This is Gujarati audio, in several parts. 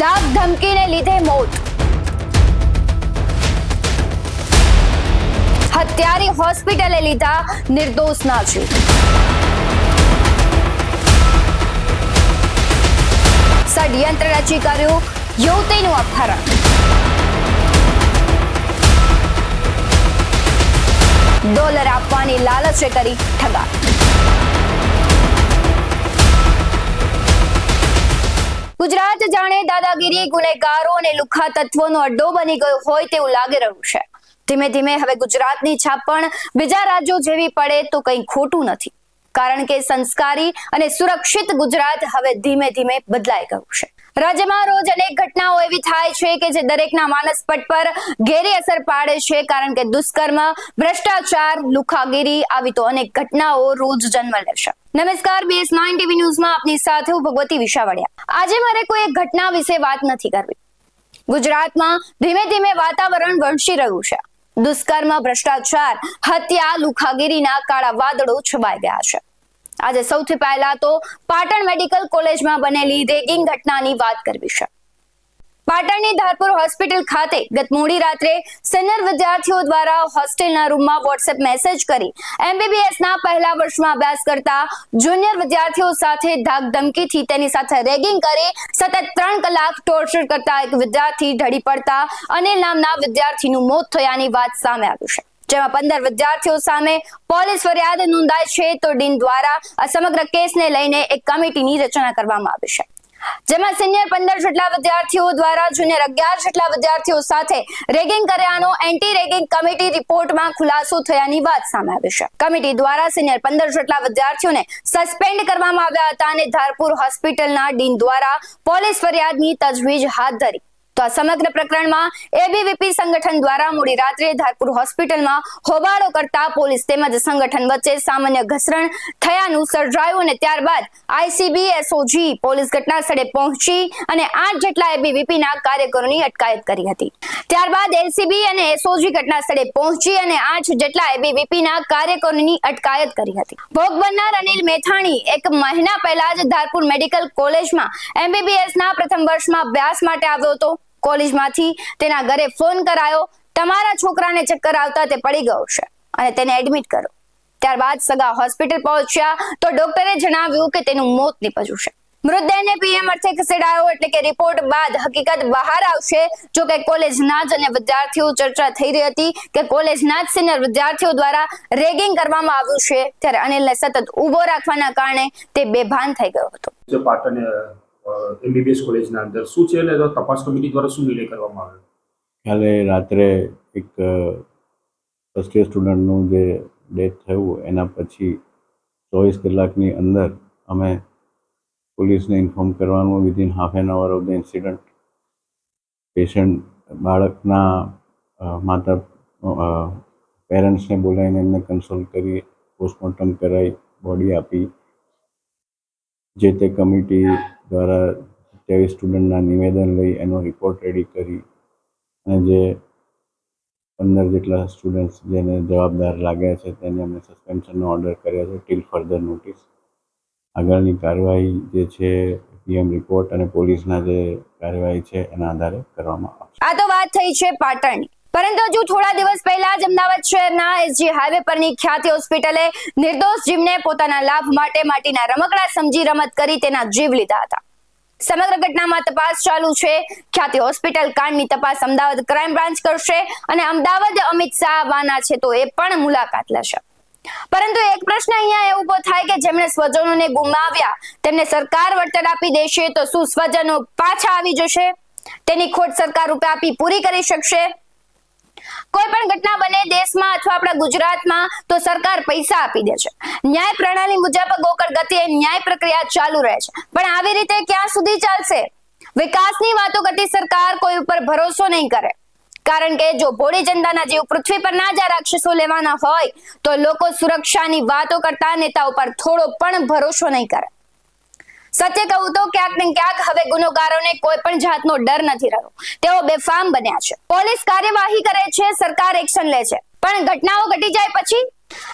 ધાક ધમકીને લીધે મોત. હત્યારી હોસ્પિટલે લીધા નિર્દોષના જીવ ષડયંત્ર રચી કર્યું યુવતીનું અપહરણ. ડોલર આપવાની લાલચે કરી ઠગા ગુજરાત જાણે દાદાગીરી, ગુનેગારો અને લુખા તત્વોનો અડ્ડો બની ગયો હોય તેવું લાગી રહ્યું છે. ધીમે ધીમે હવે ગુજરાતની છાપ પણ બીજા રાજ્યો જેવી પડે તો કંઈ ખોટું નથી. કારણ કે સંસ્કારી અને સુરક્ષિત ગુજરાત હવે ધીમે ધીમે બદલાઈ ગયું છે. રાજ્યમાં રોજ અનેક ઘટનાઓ એવી થાય છે કે જે દરેકના માનસપટ પર ઘેરી અસર પાડે છે, કારણ કે દુષ્કર્મ, ભ્રષ્ટાચાર, લુખાગીરી આવી તો અનેક ઘટનાઓ રોજ જન્મ લે છે. નમસ્કાર બીએસ નાઇન ટીવી ન્યૂઝમાં આપની સાથે હું ભગવતી વિશાવડિયા. આજે મારે કોઈ એક ઘટના વિશે વાત નથી કરવી. ગુજરાતમાં ધીમે ધીમે વાતાવરણ વણસી રહ્યું છે. દુષ્કર્મ, ભ્રષ્ટાચાર, હત્યા, લુખાગીરીના કાળા વાદળો છવાઈ ગયા છે. આજે સૌથી પહેલા તો પાટણ મેડિકલ કોલેજમાં બનેલી રેગિંગ ઘટનાની વાત કરવી છે. પાટણની ધારપુર હોસ્પિટલ ખાતે ગત મોડી રાત્રે સિનિયર વિદ્યાર્થીઓ દ્વારા હોસ્ટેલના રૂમમાં વોટ્સએપ મેસેજ કરી એમબીબીએસના પહેલા વર્ષમાં અભ્યાસ કરતા જુનિયર વિદ્યાર્થીઓ સાથે ધાક ધમકીથી તેની સાથે રેગિંગ કરી સતત ત્રણ કલાક ટોર્ચર કરતા એક વિદ્યાર્થી ઢળી પડતા અનિલ નામના વિદ્યાર્થીનું મોત થયાની વાત સામે આવી છે. જેમાં પંદર વિદ્યાર્થીઓ સામે પોલીસ ફરિયાદ નોંધાઈ છે તો ડીન દ્વારા આ સમગ્ર કેસને લઈને એક કમિટીની રચના કરવામાં આવી છે. જેમાં સિનિયર પંદર જેટલા વિદ્યાર્થીઓ દ્વારા જુનિયર અગિયાર જેટલા વિદ્યાર્થીઓ સાથે રેગિંગ કર્યાનો એન્ટી રેગિંગ કમિટી રિપોર્ટમાં ખુલાસો થયાની વાત સામે આવી છે. કમિટી દ્વારા સિનિયર પંદર જેટલા વિદ્યાર્થીઓને સસ્પેન્ડ કરવામાં આવ્યા હતા અને ધારપુર હોસ્પિટલના ડીન દ્વારા પોલીસ ફરિયાદની તજવીજ હાથ ધરી. તો આ સમગ્ર પ્રકરણમાં એબીવીપી સંગઠન દ્વારા મોડી રાત્રે ધારપુર હોસ્પિટલમાં હોબાળો કરતા પોલીસ તેમજ સંગઠન વચ્ચે સામાન્ય ઘસરણ થયાનું સર્જાયું અને ત્યારબાદ આઈસીબી એસઓજી પોલીસ ઘટના સ્થળે પહોંચી અને આઠ જેટલા એબીવીપીના કાર્યકરોની અટકાયત કરી હતી. ત્યારબાદ એલસીબી અને એસઓજી ઘટના પહોંચી અને આઠ જેટલા એબીવીપીના કાર્યકરોની અટકાયત કરી હતી. ભોગ બનનાર અનિલ મેથાણી એક મહિના પહેલા જ ધારપુર મેડિકલ કોલેજમાં એમબીબીએસના પ્રથમ વર્ષમાં અભ્યાસ માટે આવ્યો હતો. કોલેજમાંથી તેના ઘરે ફોન કરાયો. તમારા છોકરાને ચક્કર આવતા તે પડી ગયો છે અને તેને એડમિટ કરો ત્યારબાદ સગા હોસ્પિટલ પહોંચ્યા તો ડોક્ટરે જણાવ્યું કે તેનું મોત નીપજ્યું છે. મૃતદેહને પીએમ અર્થે ખસેડાયો એટલે કે રિપોર્ટ બાદ હકીકત બહાર આવશે. જો કે કોલેજના જ અને વિદ્યાર્થીઓ ચર્ચા થઈ રહી હતી કે કોલેજના જ સિનિયર વિદ્યાર્થીઓ દ્વારા રેગિંગ કરવામાં આવ્યું છે. ત્યારે અનિલને સતત ઊભો રાખવાના કારણે તે બેભાન થઈ ગયો હતો. પાટણ એમબીબીએસ કોલેજના અંદર શું છે અને તપાસ કમિટી દ્વારા શું નિર્ણય કરવામાં આવ્યો? કાલે રાત્રે એક ફર્સ્ટ યર સ્ટુડન્ટનું જે ડેથ થયું, એના પછી ચોવીસ કલાકની અંદર અમે પોલીસને ઇન્ફોર્મ કરવાનું, within half an hour of the incident patient, બાળકના માતા પેરેન્ટ્સને બોલાવીને એમને કન્સલ્ટ કરી પોસ્ટમોર્ટમ કરાવી બોડી આપી જે તે કમિટી દ્વારા સત્યાવીસ સ્ટુડન્ટના નિવેદન લઈ એનો રિપોર્ટ રેડી કરી અને જે પંદર જેટલા સ્ટુડન્ટ્સ જેને જવાબદાર લાગ્યા છે તેને અમે સસ્પેન્શનનો ઓર્ડર કર્યો છે ટીલ ફર્ધર નોટિસ આગળની કાર્યવાહી જે છે પીએમ રિપોર્ટ અને પોલીસના જે કાર્યવાહી છે એના આધારે કરવામાં આવશે. આ તો વાત થઈ છે પાટણની પરંતુ હજુ થોડા દિવસ પહેલા જ અમદાવાદ શહેરના એસજી હાઈવે પરની ખ્યાતિ હોસ્પિટલે નિર્દોષ જીવને પોતાના લાભ માટે માટીના રમકડા સમજી રમત કરી તેના જીવ લીધા હતા. સમગ્ર ઘટનામાં તપાસ ચાલુ છે. ખ્યાતિ હોસ્પિટલ કાંડની તપાસ અમદાવાદ ક્રાઇમ બ્રાન્ચ કરશે અને અમદાવાદ અમિત શાહ આવવાના છે તો એ પણ મુલાકાત લેશે. પરંતુ એક પ્રશ્ન અહીંયા એ ઊભો થાય કે જેમણે સ્વજનોને ગુમાવ્યા, તેમને સરકાર વળતર આપી દેશે તો શું સ્વજનો પાછા આવી જશે? તેની ખોટ સરકાર રૂપે આપી પૂરી કરી શકશે કોઈ પણ ઘટના બને દેશમાં અથવા આપણા ગુજરાતમાં તો સરકાર પૈસા આપી દે છે. ન્યાય પ્રણાલી મુજબ ગોકળ ગતિએ ન્યાય પ્રક્રિયા ચાલુ રહે છે. પણ આવી રીતે ક્યાં સુધી ચાલશે? વિકાસની વાતો કરતી સરકાર કોઈ ઉપર ભરોસો નહીં કરે. કારણ કે જો ભોળી જનતાના જીવ પૃથ્વી પર ના જ રાક્ષસો લેવાના હોય, તો લોકો સુરક્ષાની વાતો કરતા નેતા ઉપર થોડો પણ ભરોસો નહીં કરે. સત્ય કહું તો ક્યાંક ને ક્યાંક હવે ગુનેગારોને કોઈ પણ જાતનો ડર નથી રહ્યો. તેઓ બેફામ બન્યા છે. પોલીસ કાર્યવાહી કરે છે, સરકાર એક્શન લે છે. પણ ઘટનાઓ ઘટી જાય પછી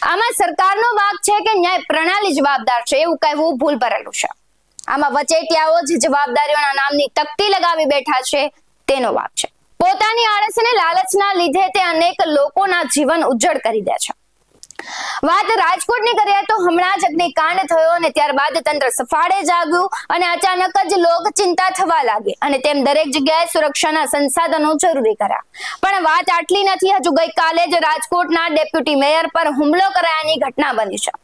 આમાં સરકારનો વાંક છે કે ન્યાય પ્રણાલી જવાબદાર છે એવું કહેવું ભૂલ ભરેલું છે. આમાં વચેટિયાઓ જ જવાબદારીઓના નામની તકતી લગાવી બેઠા છે તેનો વાક છે. પોતાની આળસ અને લાલચના લીધે તે અનેક લોકોના જીવન ઉજ્જડ કરી દે છે. વાત રાજકોટની કરીએ તો હમણાં જ અગ્નિકાંડ થયો અને ત્યારબાદ તંત્ર સફાળે જાગ્યું અને અચાનક જ લોક ચિંતા થવા લાગે અને તેમ દરેક જગ્યાએ સુરક્ષાના સંસાધનો જરૂરી કર્યા. પણ વાત આટલી નથી, હજુ ગઈકાલે જ રાજકોટના ડેપ્યુટી મેયર પર હુમલો કરાયાની ઘટના બની છે.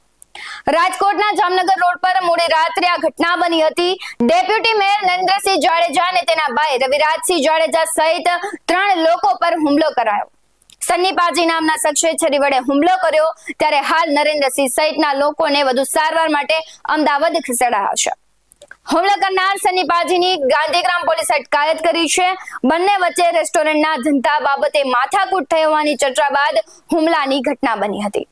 રાજકોટના જામનગર રોડ પર મોડી રાત્રે આ ઘટના બની હતી. ડેપ્યુટી મેયર નરેન્દ્રસિંહ જાડેજા અને તેના ભાઈ રવિરાજસિંહ જાડેજા સહિત ત્રણ લોકો પર હુમલો કરાયો. સન્ની નામના શખ્સે છરી વડે હુમલો કર્યો ત્યારે હાલ નરેન્દ્રસિંહ સહિતના લોકોને વધુ સારવાર માટે અમદાવાદ ખસેડાયા છે. હુમલો કરનાર પાજીની ગાંધીગ્રામ પોલીસે અટકાયત કરી છે. બંને વચ્ચે રેસ્ટોરન્ટના ધંધા બાબતે માથાકૂટ થઈ હોવાની ચર્ચા બાદ હુમલાની ઘટના બની હતી.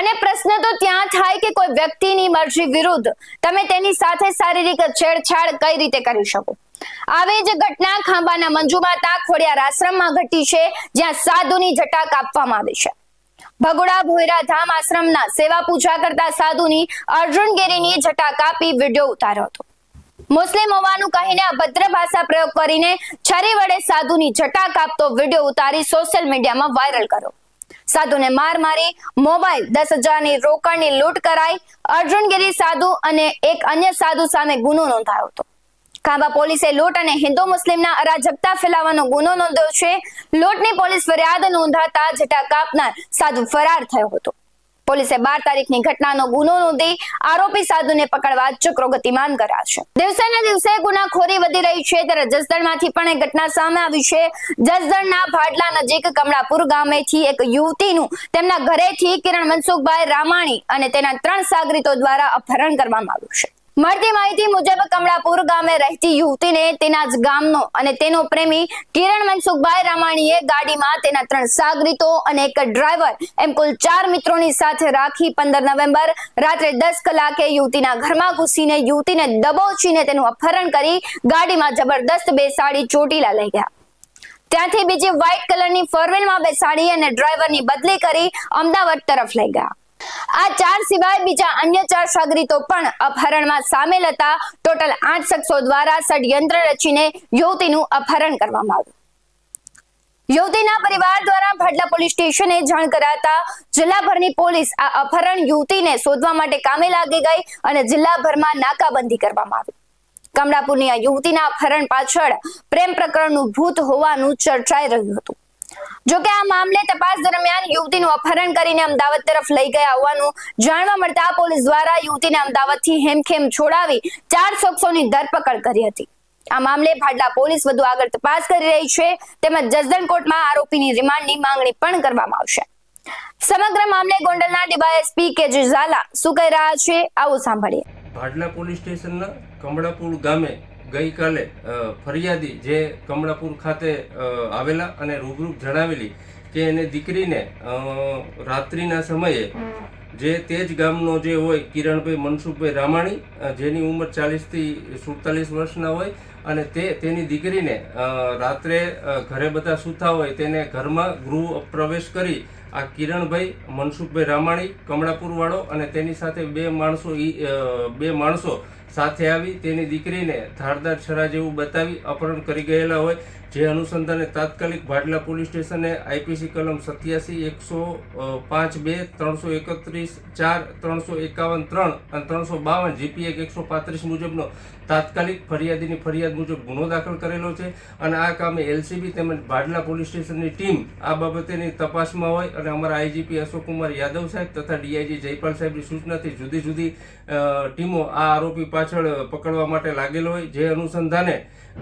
અને પ્રશ્ન તો ત્યાં થાય કે કોઈ વ્યક્તિની મરજી વિરુદ્ધ તમે તેની સાથે શારીરિક છેડછાડ કઈ રીતે કરી શકો? આવી જ ઘટના ખાંબાના મંજુમાતા ખોડિયાર આશ્રમમાં ઘટી છે, જ્યાં સાધુની જટા કાપવામાં આવી છે. ભગોડા ભોયરા ધામ આશ્રમના સેવા પૂજા કરતા સાધુની અર્જુનગીરીની જટા કાપી વીડિયો ઉતાર્યો હતો. મુસ્લિમ હોવાનું કહીને અભદ્ર ભાષા પ્રયોગ કરીને છરી વડે સાધુની જટા કાપતો વીડિયો ઉતારી સોશિયલ મીડિયામાં વાયરલ કર્યો. સાધુને માર મારી, મોબાઈલ દસ હજારની રોકડની લૂંટ કરાઈ અર્જુનગીરી સાધુ અને એક અન્ય સાધુ સામે ગુનો નોંધાયો હતો. ખાંભા પોલીસે લૂંટ અને હિન્દુ મુસ્લિમના અરાજકતા ફેલાવવાનો ગુનો નોંધ્યો છે. લૂંટની પોલીસ ફરિયાદ નોંધાતા જટા કાપનાર સાધુ ફરાર થયો હતો. પોલીસે બાર તારીખની ઘટનાનો ગુનો નોંધી આરોપી સાધુને પકડવા ચક્રો ગતિમાન કર્યા છે. દિવસે ને દિવસે ગુનાખોરી વધી રહી છે ત્યારે જસદણમાંથી પણ એક ઘટના સામે આવી છે. જસદણના ભાડલા નજીક કમળાપુર ગામેથી એક યુવતીનું તેમના ઘરેથી કિરણ મનસુખભાઈ રામાણી અને તેના ત્રણ સાગરીતો દ્વારા અપહરણ કરવામાં આવ્યું છે. મળતી માહિતી મુજબ કમળાપુર ગામે રહેતી યુવતીને તેના જ ગામનો અને તેનો પ્રેમી કિરણ મનસુખભાઈ રામાણીએ ગાડીમાં તેના ત્રણ સાગરીતો અને એક ડ્રાઈવર એમ કુલ ચાર મિત્રોની સાથે રાખી પંદર નવેમ્બર રાત્રે દસ કલાકે યુવતીના ઘરમાં ઘૂસીને યુવતીને દબોચીને તેનું અપહરણ કરી ગાડીમાં જબરદસ્ત બેસાડી ચોટીલા લઈ ગયા. ત્યાંથી બીજી વ્હાઇટ કલરની ફોરવેલમાં બેસાડી અને ડ્રાઈવરની બદલી કરી અમદાવાદ તરફ લઈ ગયા. આ ચાર સિવાય બીજા અન્ય ચાર સાગરીતો પણ અપહરણમાં સામેલ હતા. ટોટલ આઠ શખ્સો દ્વારા ષડયંત્ર રચીને યુવતીનું અપહરણ કરવામાં આવ્યું. યુવતીના પરિવાર દ્વારા ભાડલા પોલીસ સ્ટેશને જાણ કરાતા જિલ્લાભરની પોલીસ આ અપહરણ યુવતીને શોધવા માટે કામે લાગી ગઈ અને જિલ્લાભરમાં નાકાબંધી કરવામાં આવી. કમળાપુરની આ યુવતીના અપહરણ પાછળ પ્રેમ પ્રકરણનું ભૂત હોવાનું ચર્ચાઈ રહ્યું હતું. જોકે આ મામલે તપાસ દરમિયાન યુવતીનું અપહરણ કરીને અમદાવાદ તરફ લઈ ગયા હોવાનું જાણવા મળતા પોલીસ દ્વારા યુવતીને અમદાવાદથી હેમખેમ છોડાવી ચાર શખ્સોની ધરપકડ કરી હતી. આ મામલે ભાડલા પોલીસ વધુ આગળ તપાસ કરી રહી છે. તેમજ જસદણ કોર્ટમાં આરોપીની રિમાન્ડની માંગણી પણ કરવામાં આવશે. સમગ્ર મામલે ગોંડલના ડીવાયએસપી કેજી ઝાલા શું કહી રહ્યા છે, આવું સાંભળીએ. ભાડલા પોલીસ સ્ટેશનના કમળાપુર ગામે ગઈકાલે ફરિયાદી જે કમળાપુર ખાતે આવેલા અને રૂબરૂ જણાવેલી કે એને દીકરીને રાત્રિના સમયે જે તે જ ગામનો જે હોય કિરણભાઈ મનસુખભાઈ રામાણી જેની ઉંમર ચાલીસથી સુડતાલીસ વર્ષના હોય અને તે તેની દીકરીને રાત્રે ઘરે બધા સૂતા હોય તેને ઘરમાં ગૃહ પ્રવેશ કરી આ કિરણભાઈ મનસુખભાઈ રામાણી કમળાપુરવાળો અને તેની સાથે બે માણસો બે માણસો સાથે આવી તેની દીકરીને ધારદાર છરા જેવું બતાવી અપહરણ કરી ગયેલા હોય, જે અનુસંધાને તાત્કાલિક ભાડલા પોલીસ સ્ટેશને આઈપીસી કલમ સત્યાસી, એકસો પાંચ, બે, ત્રણસો એકત્રીસ, ચાર, ત્રણસો એકાવન, ત્રણ અને ત્રણસો બાવન જીપી એક એકસો પાંત્રીસ મુજબનો તાત્કાલિક ફરિયાદીની ફરિયાદ મુજબ ગુનો દાખલ કરેલો છે અને આ કામે એલસીબી તેમજ ભાડલા પોલીસ સ્ટેશનની ટીમ આ બાબતેની તપાસમાં હોય અને અમારા આઈજીપી અશોકકુમાર યાદવ સાહેબ તથા ડીઆઈજી જયપાલ સાહેબની સૂચનાથી જુદી જુદી ટીમો આ આરોપી પાછળ પકડવા માટે લાગેલ હોય જે અનુસંધાને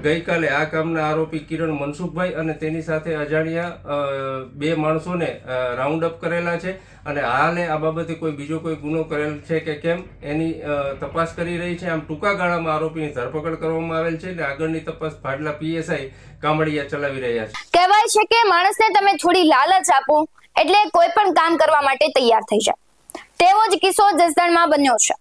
ગઈકાલે આ કામના આરોપી કિરણ મનસુખભાઈ અને તેની સાથે અજાણ્યા બે માણસોને રાઉન્ડ અપ કરેલા છે અને હાલે આ બાબતે કોઈ બીજો કોઈ ગુનો કરેલ છે કે કેમ એની તપાસ કરી રહી છે. આમ ટૂંકા ગાળામાં આરોપીની ધરપકડ કરવામાં આવેલ છે અને આગળની તપાસ ભાડલા પીએસઆઈ કામડિયા ચલાવી રહ્યા છે. કહેવાય છે કે માણસને તમે થોડી લાલચ આપો એટલે કોઈ પણ કામ કરવા માટે તૈયાર થઈ જાય. તેવો જ કિસ્સો જસદણમાં બન્યો છે.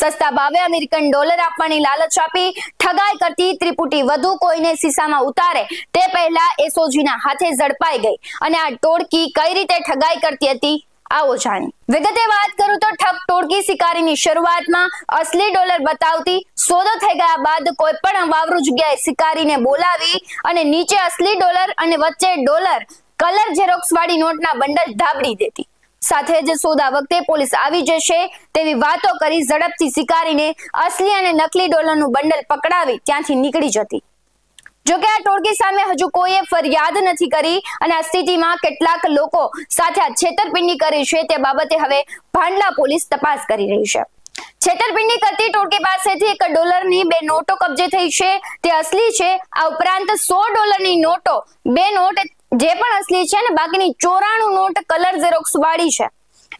સસ્તા ભાવે અમેરિકન ડોલર આપવાની લાલચ આપી, ઠગાઈ કરતી ત્રિપુટી વધુ કોઈને સીસામાં ઉતારે, તે પહેલા એસઓજીના હાથે ઝડપાઈ ગઈ. અને આ ટોળકી કઈ રીતે ઠગાઈ કરતી હતી, આવો જાણી વિગતે વાત કરું તો ઠગ ટોળકી શિકારીની શરૂઆતમાં અસલી ડોલર બતાવતી, સોદો થઈ ગયા બાદ કોઈ પણ વાવરું જગ્યાએ શિકારીને બોલાવી અને નીચે અસલી ડોલર અને વચ્ચે ડોલર, કલર ઝેરોક્સ વાળી નોટના બંડલ ધાબડી દેતી. સાથે જ સોદા વખતે પોલીસ આવી જશે તેવી વાતો કરી ઝડપથી શિકારીને અસલી અને નકલી ડોલરનું બંડલ પકડાવી ત્યાંથી નીકળી જતી. જો કે આ ટોળકી સામે હજુ કોઈએ ફરિયાદ નથી કરી અને આ સ્થિતિમાં કેટલાક લોકો સાથે આ છેતરપિંડી કરી છે તે બાબતે હવે ભાંડલા પોલીસ તપાસ કરી રહી છે. છેતરપિંડી કરતી ટોળકી પાસેથી એક ડોલરની બે નોટો કબજે થઈ છે. તે અસલી છે. આ ઉપરાંત સો ડોલરની નોટો, બે નોટ જે પણ અસલી છે ને, બાકીની ચોરાણું નોટ કલર ઝેરોક્સ વાળી છે.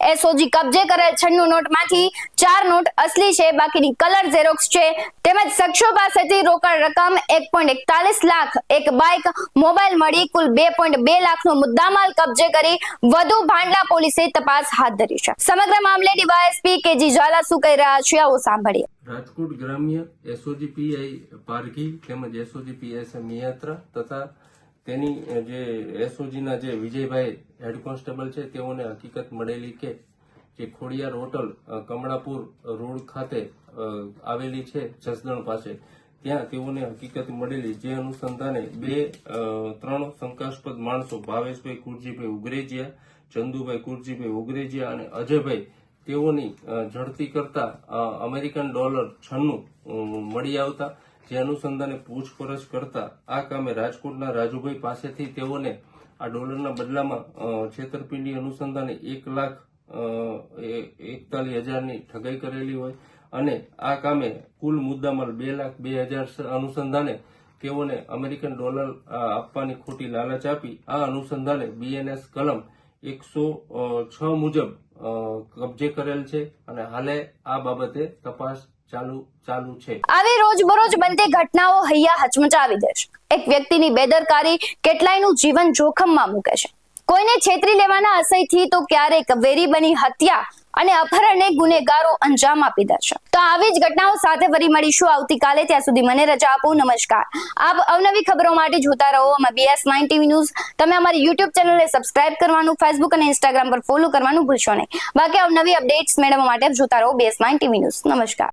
એસઓજી કબજે કરેલ છન્નું નોટમાંથી ચાર નોટ અસલી છે, બાકીની કલર ઝેરોક્સ છે. તેમજ શખ્સો પાસેથી રોકડ રકમ એક પોઈન્ટ એકતાલીસ લાખ, એક બાઇક મોબાઈલ મળી કુલ બે પોઈન્ટ બે લાખનો મુદ્દામાલ કબજે કરી વધુ ભાંડલા પોલીસે તપાસ હાથ ધરી છે. સમગ્ર મામલે ડીવાયએસપી કેજી ઝાલા શું કહી રહ્યા છે, આવો સાંભળીએ. રાજકોટ ગ્રામ્ય એસઓજી પીઆઈ પારઘી તેમજ એસઓજી પીએસએ મિયાત્રા તથા તેની જે એસઓજીના જે વિજયભાઈ હેડ કોન્સ્ટેબલ છે, તેઓને હકીકત મળેલી કે, જે ખોડિયાર હોટલ કમળાપુર રોડ ખાતે આવેલી છે, જસદણ પાસે. ત્યાં તેઓને હકીકત મળેલી જે અનુસંધાને બે ત્રણ શંકાસ્પદ માણસો, ભાવેશભાઈ કુરજીભાઈ ઉગરેજીયા, ચંદુભાઈ કુરજીભાઈ ઉગરેજીયા અને અજયભાઈ, તેઓની ઝડપી કરતા અમેરિકન ડોલર છન્નું મળી આવતા. જે અનુસંધાને પૂછપરછ કરતા આ કામે રાજકોટના રાજુભાઈ પાસેથી તેઓને આ ડોલરના બદલામાં છેતરપિંડી અનુસંધાને એક લાખ એકતાલીસ હજારની ઠગાઈ કરેલી હોય અને આ કામે કુલ મુદ્દામાલ બે લાખ બે હજાર અનુસંધાને તેઓને અમેરિકન ડોલર આપવાની ખોટી લાલચ આપી. આ અનુસંધાને બીએનએસ કલમ એકસો છ મુજબ કબજે કરેલ છે અને હાલે આ બાબતે તપાસ આવી રોજબરોજ બનતી ઘટનાઓ હૈયા હચમચાવી દે છે. એક વ્યક્તિની બેદરકારી કેટલાયનું જીવન જોખમમાં મૂકે છે. કોઈને છેતરી લેવાના આશયથી તો ક્યારેક વેરી બની હત્યા અને અપહરણને ગુનેગારો અંજામ આપી દે છે. તો આવી જ ઘટનાઓ સાથે ફરી મળીશું. આવતીકાલે ત્યાં સુધી મને રજા આપો. નમસ્કાર. આપ અવનવી ખબરો માટે જોતા રહો. અમે બીએસ નાઇન ટીવી ન્યૂઝ તમે અમારી યુટ્યુબ ચેનલને સબસ્ક્રાઇબ કરવાનું ફેસબુક અને ઇન્સ્ટાગ્રામ પર ફોલો કરવાનું ભૂલશો નહીં. બાકી અવનવી અપડેટ્સ મેળવવા માટે જોતા રહો બીએસ નાઇન ટીવી ન્યૂઝ નમસ્કાર.